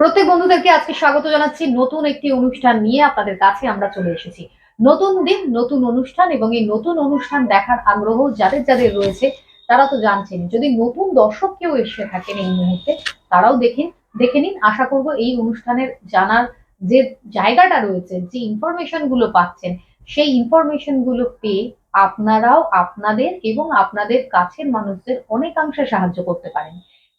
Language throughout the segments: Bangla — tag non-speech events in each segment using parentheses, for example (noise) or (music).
প্রত্যেক বন্ধুদেরকে আজকে স্বাগত জানাচ্ছি। নতুন একটি অনুষ্ঠান নিয়ে আপনাদের কাছে আমরা চলে এসেছি। নতুন দিন, নতুন অনুষ্ঠান এবং এই নতুন অনুষ্ঠান দেখার আগ্রহ যাদের যাদের রয়েছে, তারা তো জানছেন। যদি নতুন দর্শক কেউ এসে থাকেন এই মুহূর্তে, তারাও দেখেন, দেখে নিন। আশা করব এই অনুষ্ঠানের জানার যে জায়গাটা রয়েছে, যে ইনফরমেশনগুলো পাচ্ছেন, সেই ইনফরমেশনগুলো পেয়ে আপনারাও আপনাদের এবং আপনাদের কাছের মানুষদের অনেকাংশে সাহায্য করতে পারেন।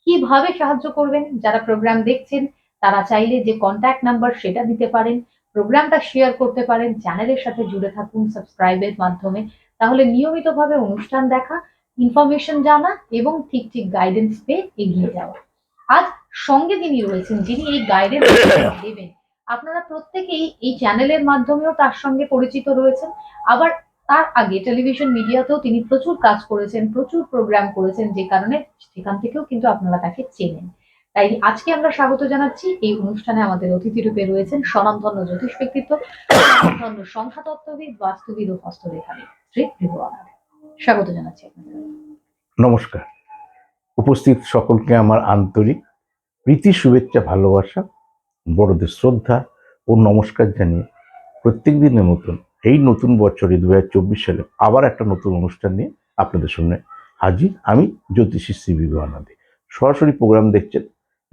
কীভাবে সাহায্য করবেন? যারা প্রোগ্রাম দেখছেন তারা চাইলে যে কন্ট্যাক্ট নাম্বার সেটা দিতে পারেন, প্রোগ্রামটা শেয়ার করতে পারেন চ্যানেলের সাথে জুড়ে থাকুন সাবস্ক্রাইবের মাধ্যমে। তাহলে নিয়মিতভাবে অনুষ্ঠান দেখা ইনফরমেশন জানা এবং ঠিক ঠিক গাইডেন্স পেয়ে এগিয়ে যাওয়া। আজ সঙ্গে যিনি রয়েছেন, যিনি এই গাইডেন্স (coughs) দেবেন, আপনারা প্রত্যেকেই এই চ্যানেলের মাধ্যমেও তার সঙ্গে পরিচিত রয়েছেন। আবার তার আগে টেলিভিশন মিডিয়াতেও তিনি প্রচুর কাজ করেছেন, প্রচুর প্রোগ্রাম করেছেন, যে কারণে সেখান থেকেও কিন্তু আপনারা তাকে চেনেন। তাই আজকে আমরা স্বাগত জানাচ্ছি এই অনুষ্ঠানে আমাদের অতিথি রূপে রয়েছেন স্বনামধন্য জ্যোতিষ ব্যক্তিত্ব স্বনামধন্য সংখ্যাতত্ত্ববিদ, বাস্তুবিদ ও হস্তরেখাবিদ শ্রী ত্রিভুবনাথ। স্বাগত জানাচ্ছি নমস্কার। উপস্থিত সকলকে আমার আন্তরিক প্রীতি, শুভেচ্ছা, ভালোবাসা, বড়দের শ্রদ্ধা ও নমস্কার জানিয়ে প্রত্যেক দিনের মতন এই নতুন বছরে দু হাজার চব্বিশ সালে আবার একটা নতুন অনুষ্ঠান নিয়ে আপনাদের সামনে হাজির আমি জ্যোতিষী শ্রী বিবেকানন্দে। সরাসরি প্রোগ্রাম দেখছেন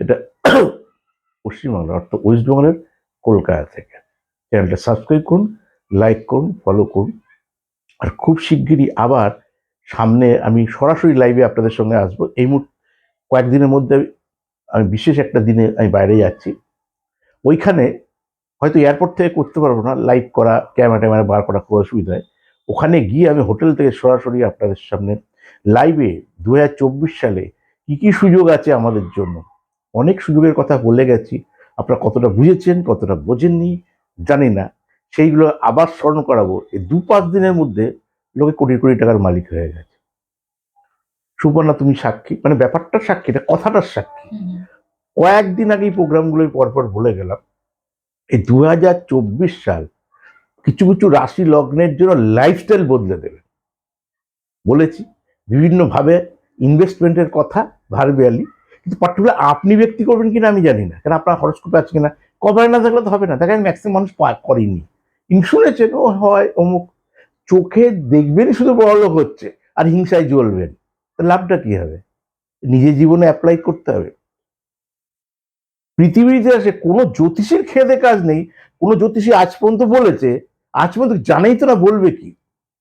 এটা (coughs) পশ্চিমবাংলা অর্থাৎ ওয়েস্ট বেঙ্গলের কলকাতা থেকে। চ্যানেলটা সাবস্ক্রাইব করুন, লাইক করুন, ফলো করুন। আর খুব শিগগিরই আবার সামনে আমি সরাসরি লাইভে আপনাদের সঙ্গে আসব। এই মুহূর্তে কয়েকদিনের মধ্যে আমি বিশেষ একটা দিনে আমি বাইরে যাচ্ছি। ওইখানে হয়তো এয়ারপোর্ট থেকে করতে পারব না লাইভ করা ক্যামেরা ট্যামেরা বার করা খুব অসুবিধা হয়। ওখানে গিয়ে আমি হোটেল থেকে সরাসরি আপনাদের সামনে লাইভে দু হাজার চব্বিশ সালে কী কী সুযোগ আছে আমাদের জন্য অনেক সুযোগের কথা বলে গেছি। আপনারা কতটা বুঝেছেন কতটা বোঝেননি জানি না। সেইগুলো আবার স্মরণ করাবো। এই দু পাঁচ দিনের মধ্যে লোকে কোটি কোটি টাকার মালিক হয়ে গেছে। সুপর্ণা তুমি সাক্ষী? মানে ব্যাপারটার সাক্ষী এটা কথাটার সাক্ষী। কয়েকদিন আগে এই প্রোগ্রামগুলোই পরপর বলে গেলাম এই দু হাজার চব্বিশ সাল কিছু কিছু রাশি লগ্নের জন্য লাইফস্টাইল বদলে দেবে। বলেছি বিভিন্নভাবে ইনভেস্টমেন্টের কথা ভারবিয়ালি কিন্তু পার্টিকুলার আপনি ব্যক্তি করবেন কিনা আমি জানি না। কারণ আপনার হরস্কোপে আছে কিনা? কভারে না থাকলে তো হবে না। দেখেন ম্যাক্সিমাম মানুষ করেনি। শুনেছেন ও হয় অমুক। চোখে দেখবেনই শুধু বড় লোক হচ্ছে আর হিংসায় জ্বলবেন। লাভটা কি হবে? নিজের জীবনে অ্যাপ্লাই করতে হবে। পৃথিবীর ইতিহাসে কোনো জ্যোতিষীর খেদে কাজ নেই। কোনো জ্যোতিষী আজ পর্যন্ত বলেছে, আজ পর্যন্ত জানাই তো না বলবে কি।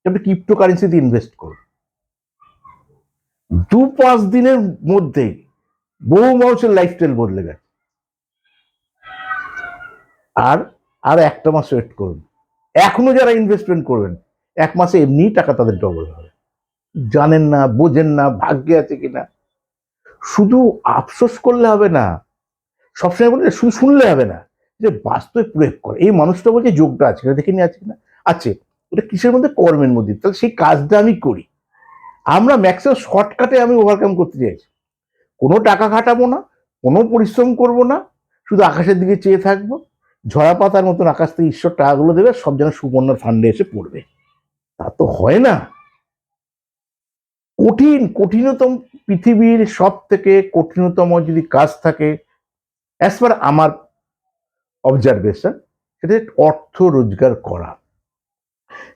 আপনি ক্রিপ্টো কারেন্সিতে ইনভেস্ট করুন। দু পাঁচ দিনের মধ্যেই বহু মানুষের লাইফস্টাইল বদলে গেছে। আর আর একটা মাস ওয়েট করুন। এখনও যারা ইনভেস্টমেন্ট করবেন, এক মাসে এমনি টাকা তাদের ডবল হবে। জানেন না, বোঝেন না, ভাগ্যে আছে কিনা। শুধু আফসোস করলে হবে না, সবসময় বলে শুধু শুনলে হবে না, যে বাস্তবে প্রয়োগ করে। এই মানুষটা বলছে যোগটা আছে এটা দেখে নিয়ে আছে কিনা? আছে। ওটা কিসের মধ্যে? কর্মের মধ্যে। তাহলে সেই কাজটা আমি করি। আমরা ম্যাক্সিমাম শর্টকাটে আমি ওভারকাম করতে চাইছি। কোনো টাকা খাটাবো না, কোনো পরিশ্রম করব না, শুধু আকাশের দিকে চেয়ে থাকব, ঝরা পাতার মতন আকাশ থেকে ঈশ্বর টাকাগুলো দেবে, সব যেন সুবর্ণার ফান্ডে এসে পড়বে। তা তো হয় না। কঠিন, কঠিনতম পৃথিবীর সব থেকে কঠিনতম যদি কাজ থাকে অ্যাজ পার আমার অবজারভেশন সেটা অর্থ রোজগার করা।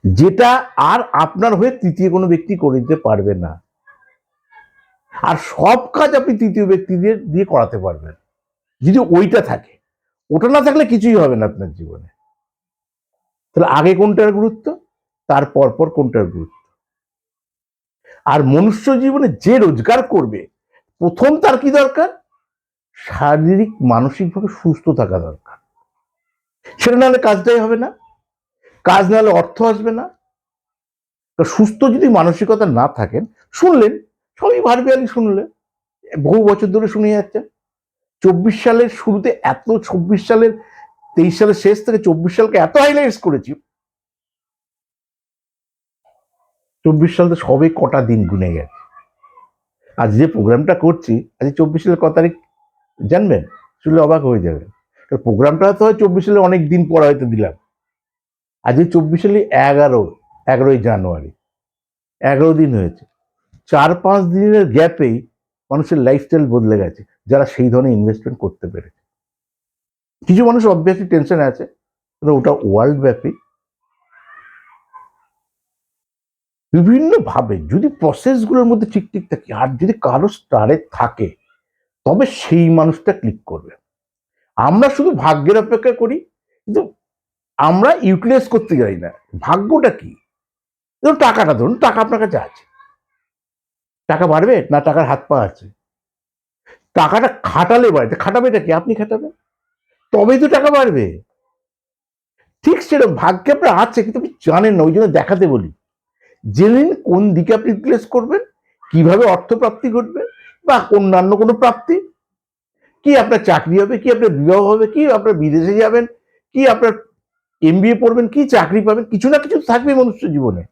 যেটা আর আপনার হয়ে তৃতীয় কোনো ব্যক্তি করে দিতে পারবে না। আর সব কাজ আপনি তৃতীয় ব্যক্তিদের দিয়ে করাতে পারবেন। যদি ওইটা থাকে, ওটা না থাকলে কিছুই হবে না আপনার জীবনে। তাহলে আগে কোনটার গুরুত্ব? তার পর পর কোনটার গুরুত্ব? আর মনুষ্য জীবনে যে রোজগার করবে, প্রথম তার কি দরকার? শারীরিক, মানসিকভাবে সুস্থ থাকা দরকার। সেটা নাহলে কাজটাই হবে না। কাজ নাহলে অর্থ আসবে না। সুস্থ যদি মানসিকতা না থাকেন, শুনলেন সবই ভারবিয়ালি শুনলে। বহু বছর ধরে শুনে যাচ্ছেন চব্বিশ সালের শুরুতে এত চব্বিশ সালের, তেইশ সালের শেষ থেকে চব্বিশ সালকে এত হাইলাইটস করেছি। চব্বিশ সাল তো সবে কটা দিন গুনে গেছে। আজ যে প্রোগ্রামটা করছি, আজ চব্বিশ সালের ক তারিখ, জানবেন? শুনলে অবাক হয়ে যাবে প্রোগ্রামটা তো হয় চব্বিশ সালে অনেক দিন পর হয়তো দিলাম। আজকে চব্বিশ সালে এগারো, এগারোই জানুয়ারি। এগারো দিন হয়েছে। চার পাঁচ দিনের গ্যাপেই মানুষের লাইফস্টাইল বদলে গেছে, যারা সেই ধরনের ইনভেস্টমেন্ট করতে পেরেছে। কিছু মানুষ অবভিয়াসলি টেনশন আছে ওটা ওয়ার্ল্ড ব্যাপী। বিভিন্ন ভাবে যদি প্রসেসগুলোর মধ্যে ঠিক ঠিক থাকে, আর যদি কারও স্টারে থাকে, তবে সেই মানুষটা ক্লিক করবে। আমরা শুধু ভাগ্যের অপেক্ষা করি, কিন্তু আমরা ইউটিলাইজ করতে যাই না। ভাগ্যটা কি? ধরুন টাকাটা, ধরুন টাকা আপনার কাছে আছে। টাকা বাড়বে না টাকার হাত পা আছে? টাকাটা খাটালে বাড়বে। খাটাবেটা কি? আপনি খাটাবেন? তবেই তো টাকা বাড়বে। ঠিক সেরকম ভাগ্যে আপনার আছে, কিন্তু আপনি জানেন না, ওই জন্য দেখাতে বলি। জেনে নিন কোন দিকে আপনি ইউটিলাইজ করবেন, কীভাবে অর্থপ্রাপ্তি ঘটবে, বা অন্যান্য কোনো প্রাপ্তি। কি আপনার চাকরি হবে, কি আপনার বিবাহ হবে, কি আপনার বিদেশে যাবেন, কি আপনার এম এমবিএ পড়বেন, কি চাকরি পাবেন, কিছু না কিছু থাকবে মনুষ্য জীবনে।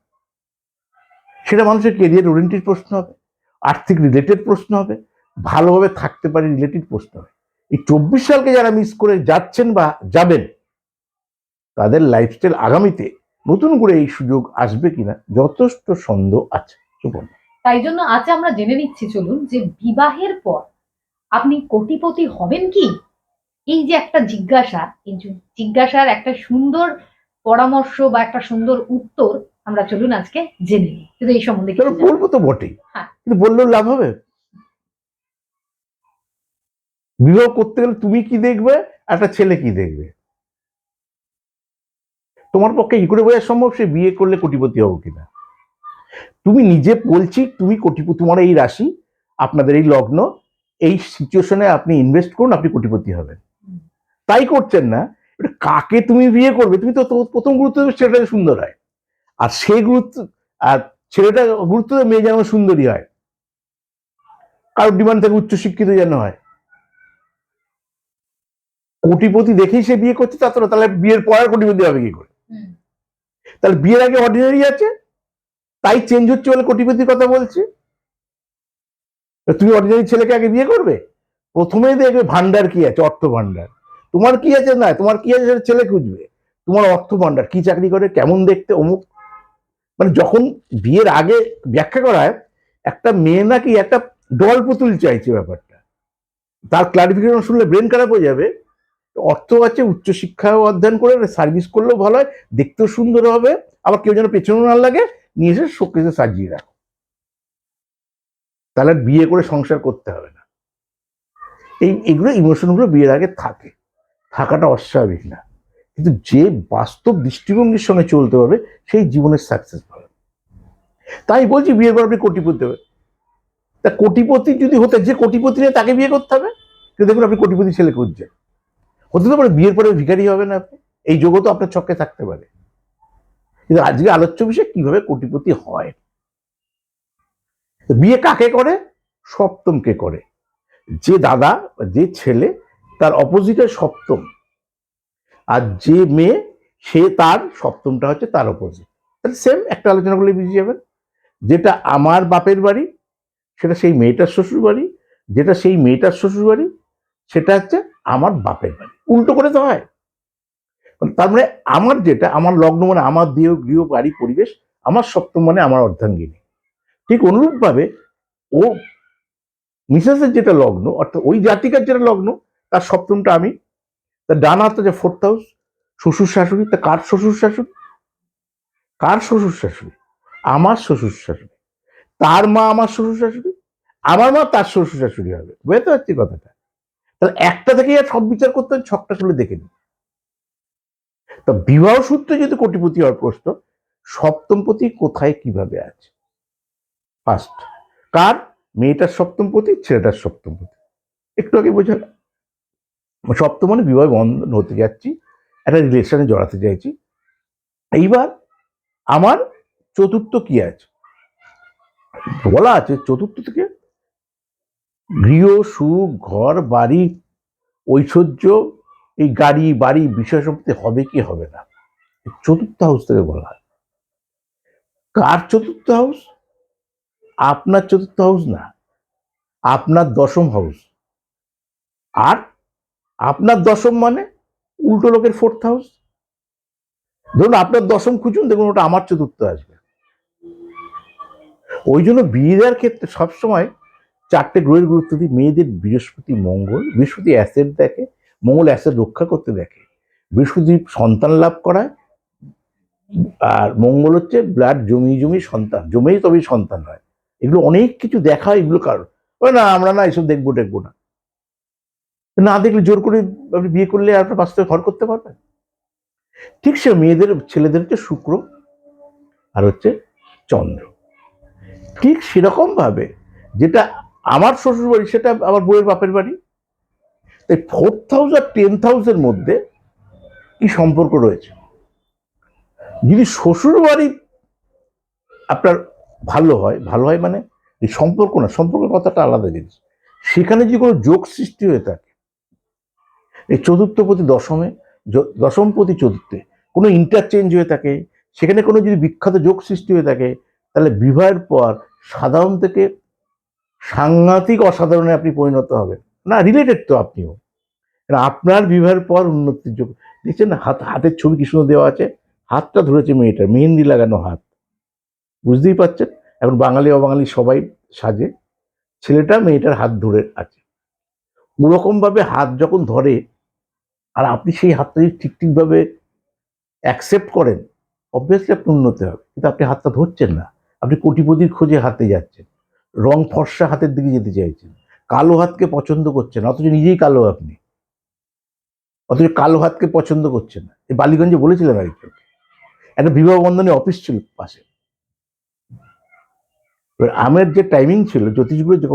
সেটা মানুষের কেরিয়ার ওরিয়েন্টেড প্রশ্ন হবে। আর্থিক রিলেটেড প্রশ্ন হবে, ভালোভাবে থাকতে পারে রিলেটেড প্রশ্ন হবে। এই চব্বিশ সালকে যারা মিস করে যাচ্ছেন বা যাবেন, তাদের লাইফস্টাইল আগামীতে নতুন করে এই সুযোগ আসবে কিনা যথেষ্ট সন্দেহ আছে, সুপর্ণ। তাই জন্য আজ আমরা জেনে নিচ্ছি, চলুন, যে বিবাহের পর আপনি কোটিপতি হবেন কি? এই যে একটা জিজ্ঞাসা, এই জিজ্ঞাসার একটা সুন্দর পরামর্শ বা একটা সুন্দর উত্তর আমরা চলুন আজকে জেনে নিই। কিন্তু এই সম্বন্ধে কিছু বলব তো বটেই। হ্যাঁ। কিন্তু বললেও লাভ হবে? বিবাহ করতে গেলে তুমি কি দেখবে? একটা ছেলে কি দেখবে? তোমার পক্ষে কি করে বোঝা সম্ভব সে বিয়ে করলে কোটিপতি হব কিনা? তুমি নিজে বলছি তুমি কোটিপতি তোমার এই রাশি আপনাদের এই লগ্ন এই সিচুয়েশনে আপনি ইনভেস্ট করুন আপনি কোটিপতি হবেন। তাই করছেন না। কাকে তুমি বিয়ে করবে? তুমি তো প্রথম গুরুত্ব দেবে ছেলেটা সুন্দর হয়। আর সেই গুরুত্ব আর ছেলেটা গুরুত্ব মেয়ে যেন সুন্দরী হয়। কারোর ডিমান্ড থাকে উচ্চশিক্ষিত যেন হয়। কোটিপতি দেখেই সে বিয়ে করছে তা তো তাহলে বিয়ের পর আর কোটিপতি হবে কি করে? তাহলে বিয়ের আগে অর্ডিনারি আছে তাই চেঞ্জ হচ্ছে বলে কোটিপতির কথা বলছি। তুমি অর্ডিনারি ছেলেকে আগে বিয়ে করবে? প্রথমেই দেখবে ভান্ডার কি আছে অর্থ ভান্ডার তোমার কি আছে? না তোমার কি আছে সেটা ছেলে খুঁজবে। তোমার অর্থ ভান্ডার কি চাকরি করে কেমন দেখতে অমুক মানে যখন বিয়ের আগে ব্যাখ্যা করা হয়, একটা মেয়ে নাকি একটা ডল পুতুল চাইছে ব্যাপারটা। তার ক্লারিফিকেশন শুনলে ব্রেন খারাপ হয়ে যাবে। অর্থ আছে, উচ্চশিক্ষাও অধ্যয়ন করে সার্ভিস করলেও ভালো হয়, দেখতেও সুন্দর হবে, আবার কেউ যেন পেছনে না লাগে, নিয়ে এসে শোকেসে সাজিয়ে রাখো। তাহলে বিয়ে করে সংসার করতে হবে না। এই, এগুলো ইমোশনগুলো বিয়ের আগে থাকে। থাকাটা অস্বাভাবিক না। কিন্তু যে বাস্তব দৃষ্টিভঙ্গির সঙ্গে চলতে পারবে, সেই জীবনের সাকসেস পাবে। তাই বলছি বিয়ে করে আপনি কোটিপতি হবে তা কোটিপতি যদি হতে, যে কোটিপতি নেই তাকে বিয়ে করতে হবে? কিন্তু দেখুন, আপনি কোটিপতি ছেলে খুঁজছেন। হতে তো পারে বিয়ের পরে ভিখারি হবে না আপনি। এই তো আপনার ছক্কে থাকতে পারে। কিন্তু আজকে আলোচ্য বিষয়, কীভাবে কোটিপতি হয়? বিয়ে কাকে করে? সপ্তমকে করে। যে দাদা যে ছেলে, তার অপোজিটের সপ্তম। আর যে মেয়ে, সে তার সপ্তমটা হচ্ছে তার অপোজিট তাহলে সেম একটা আলোচনা করলে বুঝে যাবেন। যেটা আমার বাপের বাড়ি, সেটা সেই মেয়েটার শ্বশুর বাড়ি, যেটা সেই মেয়েটার শ্বশুর বাড়ি, সেটা হচ্ছে আমার বাপের বাড়ি। উল্টো করে তো হয়। মানে তার মানে আমার যেটা, আমার লগ্ন মানে আমার দেহ, গৃহ, বাড়ি, পরিবেশ, আমার সপ্তম মানে আমার অর্ধাঙ্গিনী। ঠিক অনুরূপভাবে ও মিসেসের যেটা লগ্ন, অর্থাৎ ওই জাতিকার যেটা লগ্ন, তার সপ্তমটা আমি তার ডান হাতটা যে ফোর্থ হাউস শ্বশুর শাশুড়ি, তা কার শ্বশুর শাশুড়ি? কার শ্বশুর শাশুড়ি? আমার শ্বশুর শাশুড়ি। তার মা আমার শ্বশুর শাশুড়ি? আমার মা তার শ্বশুর শাশুড়ি হবে। বুঝতে পারছি কথাটা? তাহলে একটা থেকেই আর সব বিচার করতে হয় ছকটা খুলে দেখে নিন। তা বিবাহ সূত্রে যদি কোটিপতি হওয়ার প্রশ্ন, সপ্তমপতি কোথায়, কীভাবে আছে? ফার্স্ট কার? মেয়েটার সপ্তমপতি, ছেলেটার সপ্তমপতি। একটু আগে বোঝালাম সপ্তম মানে বিবাহ বন্ধন হতে যাচ্ছি, একটা রিলেশনে জড়াতে চাইছি। এইবার আমার চতুর্থ কি আছে? বলা আছে চতুর্থ থেকে গৃহ, সুখ, ঘর, বাড়ি, ঐশ্বর্য, এই গাড়ি, বাড়ি, বিষয় সম্পত্তি হবে কি হবে না? চতুর্থ হাউস থেকে বলা হয়। কার চতুর্থ হাউস আপনার চতুর্থ হাউস না, আপনার দশম হাউস আর আপনার দশম মানে উল্টো লোকের ফোর্থ হাউস ধরুন আপনার দশম খুঁজুন, দেখুন ওটা আমার চতুর্থ আসবে। ওই জন্য বিয়ে দেওয়ার ক্ষেত্রে সবসময় চারটে গ্রহের গুরুত্ব দিই। মেয়েদের বৃহস্পতি, মঙ্গল। বৃহস্পতি অ্যাসেড দেখে, মঙ্গল অ্যাসেড রক্ষা করতে দেখে। বৃহস্পতি সন্তান লাভ করায়, আর মঙ্গল হচ্ছে ব্লাড জমি জমি, সন্তান। জমেই তবেই সন্তান হয়। এগুলো অনেক কিছু দেখা এগুলো কারণ না, আমরা না এসব দেখব দেখব না। না দেখলে জোর করে আপনি বিয়ে করলে আপনার বাস্তবে ঘর করতে পারবেন ঠিক সে মেয়েদের ছেলেদের হচ্ছে শুক্র আর হচ্ছে চন্দ্র। ঠিক সেরকম ভাবে যেটা আমার শ্বশুর বাড়ি সেটা আমার বউয়ের বাপের বাড়ি তাই ফোর্থ হাউস আর টেন্থ হাউসের মধ্যে কি সম্পর্ক রয়েছে? যদি শ্বশুর বাড়ি আপনার ভালো হয় ভালো হয় মানে এই সম্পর্ক না, সম্পর্কের কথাটা আলাদা জিনিস। সেখানে যদি কোনো যোগ সৃষ্টি হয়ে থাকে এই চতুর্থ প্রতি দশমে দশম প্রতি চতুর্থে কোনো ইন্টারচেঞ্জ হয়ে থাকে, সেখানে কোনো যদি বিখ্যাত যোগ সৃষ্টি হয়ে থাকে, তাহলে বিবাহের পর সাধারণ থেকে সাংঘাতিক অসাধারণে আপনি পরিণত হবেন। না রিলেটেড তো আপনিও। আপনার বিবাহের পর উন্নতির যোগ, দেখছেন হাত, হাতের ছবি কি সুন্দর দেওয়া আছে, হাতটা ধরেছে মেয়েটার, মেহেন্দি লাগানো হাত। বুঝতেই পারছেন? এখন বাঙালি, অবাঙালি সবাই সাজে, ছেলেটা মেয়েটার হাত ধরে আছে। ওরকম ভাবে হাত যখন ধরে আর আপনি সেই হাতটা যদি ঠিক ঠিকভাবে অ্যাকসেপ্ট করেন অবভিয়াসলি আপনি উন্নতি হবে। কিন্তু আপনি হাতটা ধরছেন না। আপনি কোটিপতির খোঁজে হাতে যাচ্ছেন। রং ফর্সা হাতের দিকে যেতে চাইছেন। কালো হাতকে পছন্দ করছেন অথচ নিজেই কালো আপনি। অথচ কালো হাতকে পছন্দ করছেন না। এই বালিগঞ্জে বলেছিলেন আরেকজন একটা বিবাহ বন্ধনে অফিস ছিল পাশে। আমের যে টাইমিং ছিল জ্যোতিষগুলো যে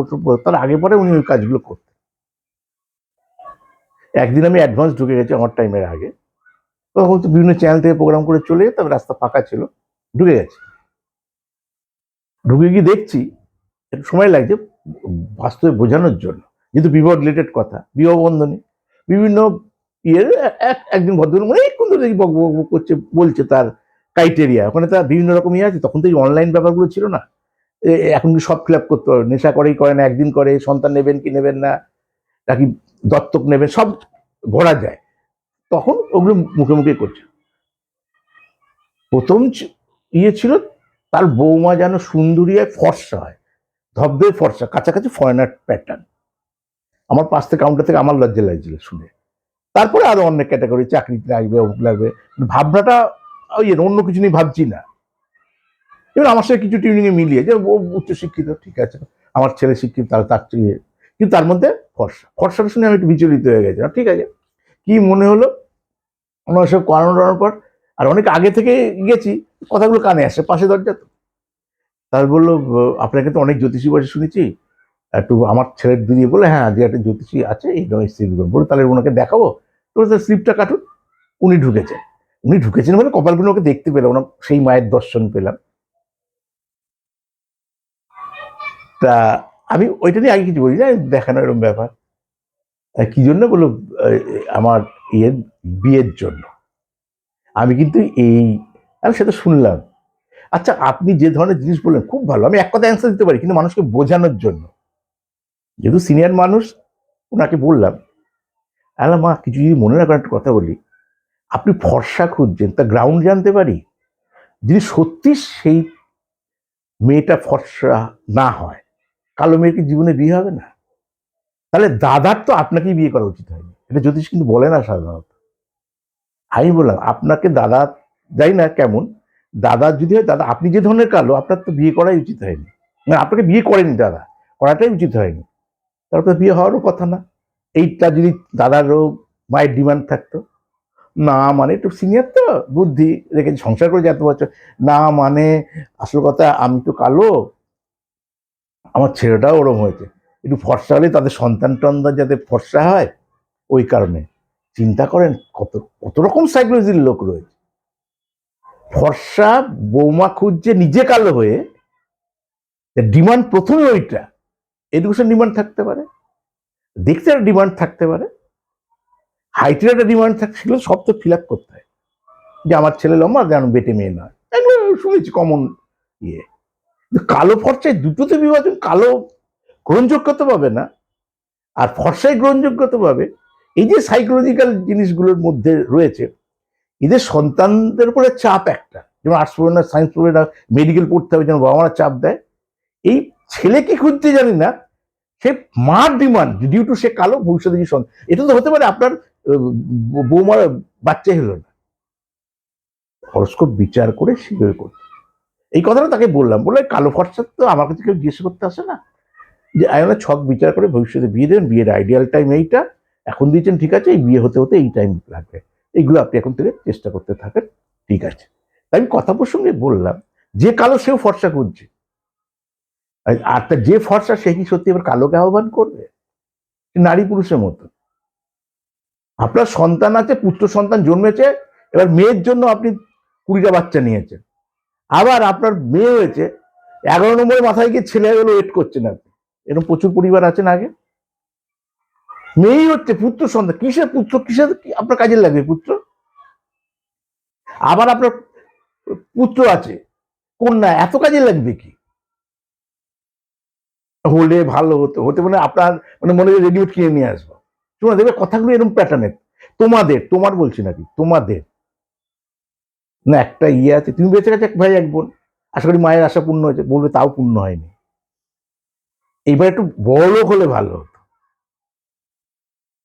তার আগে পরে উনি ওই কাজগুলো করতেন। একদিন আমি অ্যাডভান্স ঢুকে গেছি আমার টাইমের আগে। তখন তো বিভিন্ন চ্যানেল থেকে প্রোগ্রাম করে চলে যেতাম, রাস্তা ফাঁকা ছিল, ঢুকে গেছি। ঢুকে গিয়ে দেখছি, একটু সময় লাগছে বাস্তবে বোঝানোর জন্য। যেহেতু বিবাহ রিলেটেড কথা, বিবাহ বন্ধনী। বিভিন্ন ইয়ের এক একজন ভদ্রলোক অনেকক্ষণ ধরে দেখি বক বক করছে, বলছে তার ক্রাইটেরিয়া ওখানে তার বিভিন্ন রকম ইয়ে আছে, তখন তো এই অনলাইন ব্যাপারগুলো ছিল না। এখন কি সব ফিল আপ করতে হবে। নেশা করেই করে না একদিন করে, সন্তান নেবেন কি নেবেন না নাকি দত্তক নেবে, সব ভরা যায়। তখন ওগুলো মুখে মুখে করছে। প্রথম ইয়ে ছিল, তার বৌমা যেন সুন্দরিয়ায় ফর্সা হয়, ধবধবে ফর্সা, কাছাকাছি ফরেনার প্যাটার্ন আমার পাশ থেকে কাউন্টার থেকে আমার লজ্জা লাগছিল শুনে। তারপরে আরও অনেক ক্যাটাগরি চাকরিতে লাগবে অমুক লাগবে। ভাবনাটা, ওই অন্য কিছু নিয়ে ভাবছি না। এবার আমার সাথে কিছু টিউনিং এ মিলিয়ে, যে ও উচ্চশিক্ষিত, ঠিক আছে। আমার ছেলে শিক্ষিত, তাহলে তার চেয়ে কিন্তু তার মধ্যে ফর্সা। ফর্সাটা শুনে আমি একটু বিচলিত হয়ে গেছিলাম ঠিক আছে, কি মনে হলো? ওনার সব করানো টরানোর পর, আর অনেক আগে থেকে গেছি, কথাগুলো কানে আসে, পাশে দরজা তো। তারপর বলল, আপনাকে তো অনেক জ্যোতিষী বসে শুনেছি। একটু আমার ছেলের দিদি বলে হ্যাঁ যে একটা জ্যোতিষী আছে, এই নয় স্লিপ বলে তাহলে ওনাকে দেখাবো? তো তার স্লিপটা কাটুন। উনি ঢুকেছেন উনি ঢুকেছেন বলে কপালগুলো ওকে দেখতে পেলাম, ওনার সেই মায়ের দর্শন পেলাম। তা আমি ওইটা নিয়ে আগে কিছু বলি না দেখানো এরকম ব্যাপার। কি জন্য বলো আমার ইয়ের, বিয়ের জন্য। আমি কিন্তু এই, আমি সেটা শুনলাম। আচ্ছা আপনি যে ধরনের জিনিস বললেন, খুব ভালো। আমি এক কথা অ্যান্সার দিতে পারি, কিন্তু মানুষকে বোঝানোর জন্য। যেহেতু সিনিয়র মানুষ, ওনাকে বললাম আলা মা, কিছু যদি মনে রাখার একটা কথা বলি। আপনি ফর্সা খুঁজছেন, তা গ্রাউন্ড জানতে পারি? যদি সত্যি সেই মেয়েটা ফর্সা না হয় কালো মেয়ের কি জীবনে বিয়ে হবে না? তাহলে দাদার তো আপনাকেই বিয়ে করা উচিত হয়নি। এটা জ্যোতিষ কিন্তু বলে না সাধারণত। আমি বললাম, আপনাকে দাদা যাই না কেমন দাদার যদি হয়, দাদা, আপনি যে ধরনের কালো, আপনার তো বিয়ে করাই উচিত হয়নি। না, আপনাকে বিয়ে করেনি দাদা, করাটাই উচিত হয়নি। তারপর বিয়ে হওয়ারও কথা না। এইটা যদি দাদারও মায়ের ডিমান্ড থাকতো, না মানে একটু সিনিয়র তো, বুদ্ধি রেখে সংসার করে এত বছর। না মানে আসল কথা, আমি তো কালো আমার ছেলেটাও ওরম হয়েছে। একটু ফর্সা হলে তাদের সন্তান টন্তান যাতে ফর্সা হয়, ওই কারণে। চিন্তা করেন কত কত রকম সাইকোলজির লোক রয়েছে। ফর্সা বৌমা খুঁজছে নিজে কালো হয়ে ডিমান্ড প্রথমে ওইটা। এডুকেশন ডিমান্ড থাকতে পারে। দেখতে একটা ডিমান্ড থাকতে পারে। হাইটের একটা ডিমান্ড থাকতে সেগুলো সব তো ফিল আপ করতে হয়। যে আমার ছেলে লম্বা যেন বেটে মেয়ে নয়। শুনেছি কমন ইয়ে। কালো ফর্সায় দুটোতে বিভাজন, কালো গ্রহণযোগ্যতা পাবে না। আর ফর্সায় গ্রহণযোগ্যতা পাবে। এই যে সাইকোলজিক্যাল জিনিসগুলোর মধ্যে রয়েছে, এদের সন্তানদের উপরে চাপ একটা। যেমন আর্টস পড়বে না সায়েন্স পড়বে না মেডিকেল পড়তে হবে, যেন বাবা মারা চাপ দেয়। এই ছেলে কি খুঁজতে জানি না, সে মার ডিমান্ড ডিউ টু সে কালো ভবিষ্যতে যে সন্তান। এটা তো হতে পারে আপনার বৌমার বাচ্চা হলো না। হরস্কোপ বিচার করে শিবির করতে। এই কথাটা তাকে বললাম। বলে কালো ফর্সা তো আমার কাছে কেউ জিজ্ঞেস করতে আসে না। যে আয়না ছক বিচার করে ভবিষ্যতে বিয়ে দেবেন, বিয়ের আইডিয়াল টাইম এইটা। এখন দিয়েছেন ঠিক আছে, এই বিয়ে হতে হতে এই টাইম লাগবে। এইগুলো আপনি এখন থেকে চেষ্টা করতে থাকেন, ঠিক আছে। তাই আমি কথা প্রসঙ্গে বললাম, যে কালো সেও ফর্সা করছে। আর- তার যে ফর্সা, সে কি সত্যি এবার কালোকে আহ্বান করবে? নারী পুরুষের মতো। আপনার সন্তান আছে, পুত্র সন্তান জন্মেছে, এবার মেয়ের জন্য আপনি কুড়িটা বাচ্চা নিয়েছেন। আবার আপনার মেয়ে হয়েছে, এগারো নম্বরের মাথায় গিয়ে ছেলে হলো ওয়েট করছেন আপনি এরকম প্রচুর পরিবার আছেন আগে। মেয়েই হচ্ছে পুত্র সন্তান। কিসের পুত্র? কিসের আপনার কাজে লাগবে পুত্র? আবার আপনার পুত্র আছে, কন্যা, এত কাজে লাগবে কি? হলে ভালো হতো, হতে মানে আপনার মানে মনে রেডিমেড কিনে নিয়ে আসব। শোনো, দেখবে কথাগুলো এরকম প্যাটার্নের তোমাদের, তোমার বলছি নাকি? তোমাদের। না, একটা ইয়ে আছে। তুমি বেঁচে গেছে এক ভাই, এক বোন। আশা করি মায়ের আশা পূর্ণ হয়েছে। বলবে, তাও পূর্ণ হয়নি। এইবার একটু বড় হলে ভালো হতো।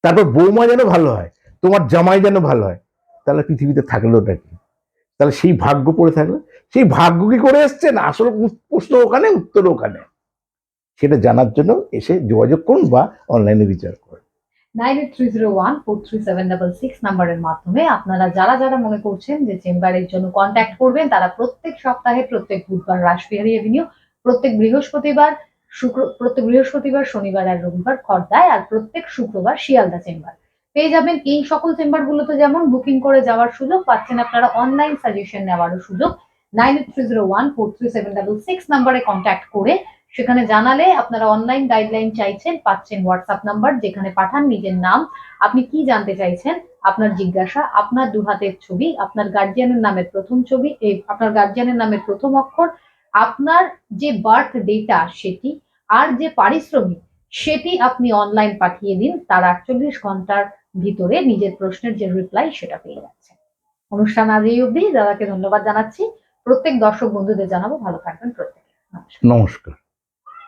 তারপর বৌমা যেন ভালো হয়, তোমার জামাই যেন ভালো হয়, তাহলে পৃথিবীতে থাকল ওটা কি? তাহলে সেই ভাগ্য পড়ে থাকল। সেই ভাগ্য কি করে এসছে? না, আসলে প্রশ্ন ওখানে, উত্তর ওখানে। সেটা জানার জন্য এসে যোগাযোগ করুন বা অনলাইনে বিচার করুন। Nine eight three zero one four three seven double six নাম্বারের মাধ্যমে আপনারা যারা যারা মনে করছেন যে চেম্বারের জন্য কন্ট্যাক্ট করবেন, তারা প্রত্যেক সপ্তাহে, প্রত্যেক বুধবার রাসবিহারী এভিনিউ প্রত্যেক বৃহস্পতিবার, শুক্র, প্রত্যেক বৃহস্পতিবার, শনিবার আর রবিবার খর্দায় আর প্রত্যেক শুক্রবার শিয়ালদা চেম্বার। পেয়ে যাবেন এই সকল চেম্বারগুলোতে যেমন বুকিং করে যাওয়ার সুযোগ, পাচ্ছেন আপনারা অনলাইন সাজেশন নেওয়ারও সুযোগ। Nine three zero one four three seven double six নাম্বারে কন্ট্যাক্ট করে সেখানে জানালে আপনারা অনলাইন গাইডলাইন চাইছেন, পাচ্ছেন হোয়াটসঅ্যাপ নাম্বার যেখানে পাঠান নিজের নাম। আপনি কি জানতে চাইছেন? আপনার জিজ্ঞাসা, আপনার দু হাতের ছবি, আপনার গার্জিয়ানের নামের প্রথম ছবি আপনার গার্জিয়ানের নামের প্রথম অক্ষর, আপনার যে বার্থ ডেটা সেটি, আর যে পারিশ্রমিক সেটি আপনি অনলাইন পাঠিয়ে দিন, তার আটচল্লিশ ঘণ্টার ভিতরে নিজের প্রশ্নের যে রিপ্লাই সেটা পেয়ে যাচ্ছে অনুষ্ঠান আজ এই অবধি। দাদাকে ধন্যবাদ জানাচ্ছি। প্রত্যেক দর্শক বন্ধুদের জানাব ভালো থাকবেন প্রত্যেকে। নমস্কার।